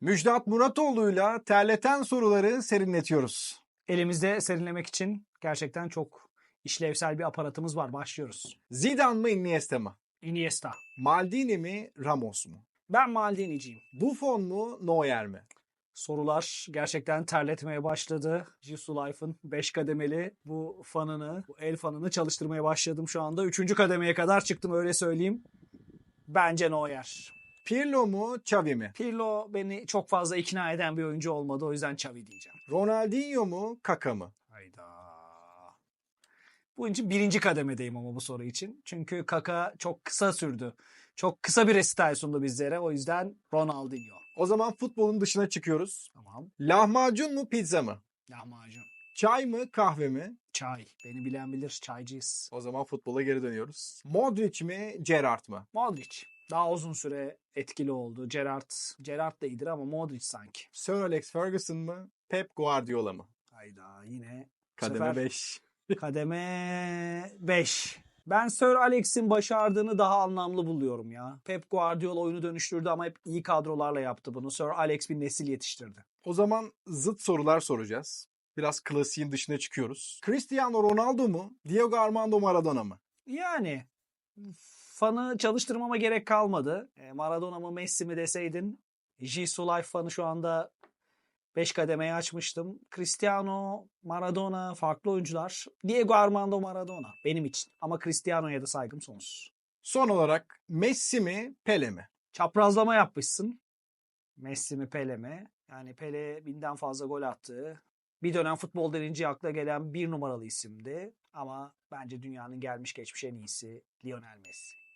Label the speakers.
Speaker 1: Müjdat Muratoğlu'yla terleten soruları serinletiyoruz.
Speaker 2: Elimizde serinlemek için gerçekten çok işlevsel bir aparatımız var. Başlıyoruz.
Speaker 1: Zidane mı Iniesta mı?
Speaker 2: Iniesta.
Speaker 1: Maldini mi Ramos mu?
Speaker 2: Ben Maldini'ciyim.
Speaker 1: Buffon mu Neuer mi?
Speaker 2: Sorular gerçekten terletmeye başladı. Jisoo Life'ın 5 kademeli bu fanını, bu el fanını çalıştırmaya başladım şu anda. Üçüncü kademeye kadar çıktım öyle söyleyeyim. Bence Neuer.
Speaker 1: Pirlo mu Xavi mi?
Speaker 2: Pirlo beni çok fazla ikna eden bir oyuncu olmadı. O yüzden Xavi diyeceğim.
Speaker 1: Ronaldinho mu Kaka mı?
Speaker 2: Hayda. Bu için birinci kademedeyim ama bu soru için. Çünkü Kaka çok kısa sürdü. Çok kısa bir resital sundu bizlere. O yüzden Ronaldinho.
Speaker 1: O zaman futbolun dışına çıkıyoruz.
Speaker 2: Tamam.
Speaker 1: Lahmacun mu pizza mı?
Speaker 2: Lahmacun.
Speaker 1: Çay mı kahve mi?
Speaker 2: Çay. Beni bilen bilir. Çaycıyız.
Speaker 1: O zaman futbola geri dönüyoruz. Modric mi Gerrard mı?
Speaker 2: Modric. Daha uzun süre etkili oldu. Gerrard. Gerrard da iyidir ama Modric sanki.
Speaker 1: Sir Alex Ferguson mı Pep Guardiola mı?
Speaker 2: Hayda yine.
Speaker 1: Kademe
Speaker 2: sefer
Speaker 1: 5.
Speaker 2: Kademe 5. Ben Sir Alex'in başardığını daha anlamlı buluyorum ya. Pep Guardiola oyunu dönüştürdü ama hep iyi kadrolarla yaptı bunu. Sir Alex bir nesil yetiştirdi.
Speaker 1: O zaman zıt sorular soracağız. Biraz klasiğin dışına çıkıyoruz. Cristiano Ronaldo mu? Diego Armando Maradona mı?
Speaker 2: Yani fanı çalıştırmama gerek kalmadı. E, Maradona mı Messi mi deseydin Jisoo Life fanı şu anda 5 kademeye açmıştım. Cristiano, Maradona farklı oyuncular. Diego Armando Maradona benim için. Ama Cristiano'ya da saygım sonsuz.
Speaker 1: Son olarak Messi mi Pele mi?
Speaker 2: Çaprazlama yapmışsın. Messi mi Pele mi? Yani Pele binden fazla gol attı. Bir dönem futbol denince akla gelen bir numaralı isimdi. Ama bence dünyanın gelmiş geçmiş en iyisi Lionel Messi.